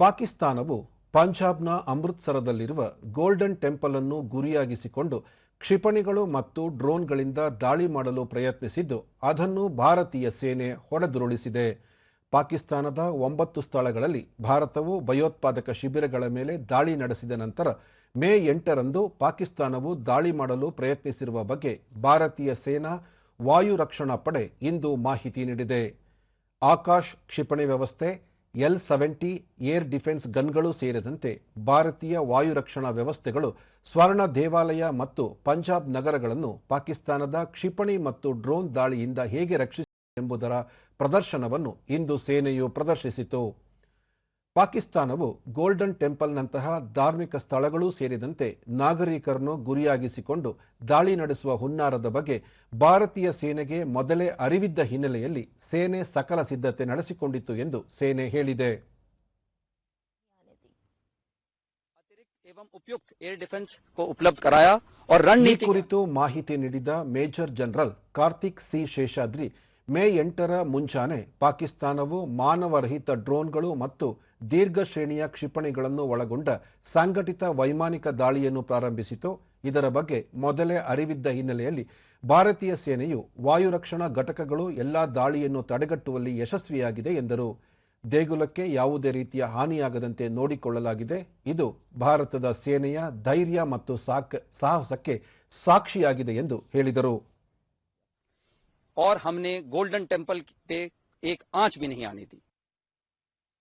ಪಾಕಿಸ್ತಾನವು ಪಂಜಾಬ್ನ ಅಮೃತ್ಸರದಲ್ಲಿರುವ golden temple ಅನ್ನು ಗುರಿಯಾಗಿಸಿಕೊಂಡು ಕ್ಷಿಪಣಿಗಳು ಮತ್ತು ಡ್ರೋನ್ಗಳಿಂದ ದಾಳಿ ಮಾಡಲು ಪ್ರಯತ್ನಿಸಿದ್ದು, ಅದನ್ನು ಭಾರತೀಯ ಸೇನೆ ಹೊಡೆದುರುಳಿಸಿದೆ. ಪಾಕಿಸ್ತಾನದ ಒಂಬತ್ತು ಸ್ಥಳಗಳಲ್ಲಿ ಭಾರತವು ಭಯೋತ್ಪಾದಕ ಶಿಬಿರಗಳ ಮೇಲೆ ದಾಳಿ ನಡೆಸಿದ ನಂತರ ಮೇ ಎಂಟರಂದು ಪಾಕಿಸ್ತಾನವು ದಾಳಿ ಮಾಡಲು ಪ್ರಯತ್ನಿಸಿರುವ ಬಗ್ಗೆ ಭಾರತೀಯ ಸೇನಾ ವಾಯು ರಕ್ಷಣಾ ಪಡೆ ಇಂದು ಮಾಹಿತಿ ನೀಡಿದೆ. ಆಕಾಶ್ ಕ್ಷಿಪಣಿ ವ್ಯವಸ್ಥೆ ಎಲ್ ಸೆವೆಂಟಿ ಏರ್ ಡಿಫೆನ್ಸ್ ಗನ್ಗಳು ಸೇರಿದಂತೆ ಭಾರತೀಯ ವಾಯು ರಕ್ಷಣಾ ವ್ಯವಸ್ಥೆಗಳು, ಸ್ವರ್ಣ ದೇವಾಲಯ ಮತ್ತು ಪಂಜಾಬ್ ನಗರಗಳನ್ನು ಪಾಕಿಸ್ತಾನದ ಕ್ಷಿಪಣಿ ಮತ್ತು ಡ್ರೋನ್ ದಾಳಿಯಿಂದ ಹೇಗೆ ರಕ್ಷಿಸಿದೆ ಎಂಬುದರ ಪ್ರದರ್ಶನವನ್ನು ಇಂದು ಸೇನೆಯು ಪ್ರದರ್ಶಿಸಿತು. ಪಾಕಿಸ್ತಾನವು ಗೋಲ್ಡನ್ ಟೆಂಪಲ್ನಂತಹ ಧಾರ್ಮಿಕ ಸ್ಥಳಗಳೂ ಸೇರಿದಂತೆ ನಾಗರಿಕರನ್ನು ಗುರಿಯಾಗಿಸಿಕೊಂಡು ದಾಳಿ ನಡೆಸುವ ಹುನ್ನಾರದ ಬಗ್ಗೆ ಭಾರತೀಯ ಸೇನೆಗೆ ಮೊದಲೇ ಅರಿವಿದ್ದ ಹಿನ್ನೆಲೆಯಲ್ಲಿ ಸೇನೆ ಸಕಲ ಸಿದ್ಧತೆ ನಡೆಸಿಕೊಂಡಿತ್ತು ಎಂದು ಸೇನೆ ಹೇಳಿದೆ. ಈ ಕುರಿತು ಮಾಹಿತಿ ನೀಡಿದ major general Karthik C Seshadri May ಎಂಟರ ಮುಂಚಾನೆ ಪಾಕಿಸ್ತಾನವು ಮಾನವರಹಿತ ಡ್ರೋನ್ಗಳು ಮತ್ತು ದೀರ್ಘ ಶ್ರೇಣಿಯ ಕ್ಷಿಪಣಿಗಳನ್ನು ಒಳಗೊಂಡ ಸಂಘಟಿತ ವೈಮಾನಿಕ ದಾಳಿಯನ್ನು ಪ್ರಾರಂಭಿಸಿತು. ಇದರ ಬಗ್ಗೆ ಮೊದಲೇ ಅರಿವಿದ್ದ ಹಿನ್ನೆಲೆಯಲ್ಲಿ ಭಾರತೀಯ ಸೇನೆಯು ವಾಯು ರಕ್ಷಣಾ ಘಟಕಗಳು ಎಲ್ಲಾ ದಾಳಿಯನ್ನು ತಡೆಗಟ್ಟುವಲ್ಲಿ ಯಶಸ್ವಿಯಾಗಿದೆ ಎಂದರು. ದೇಗುಲಕ್ಕೆ ಯಾವುದೇ ರೀತಿಯ ಹಾನಿಯಾಗದಂತೆ ನೋಡಿಕೊಳ್ಳಲಾಗಿದೆ. ಇದು ಭಾರತದ ಸೇನೆಯ ಧೈರ್ಯ ಮತ್ತು ಸಾಕ್, ಸಾಹಸಕ್ಕೆ ಸಾಕ್ಷಿಯಾಗಿದೆ ಎಂದು ಹೇಳಿದರು. और हमने गोल्डन टेंपल पे एक आँच भी नहीं आने दी।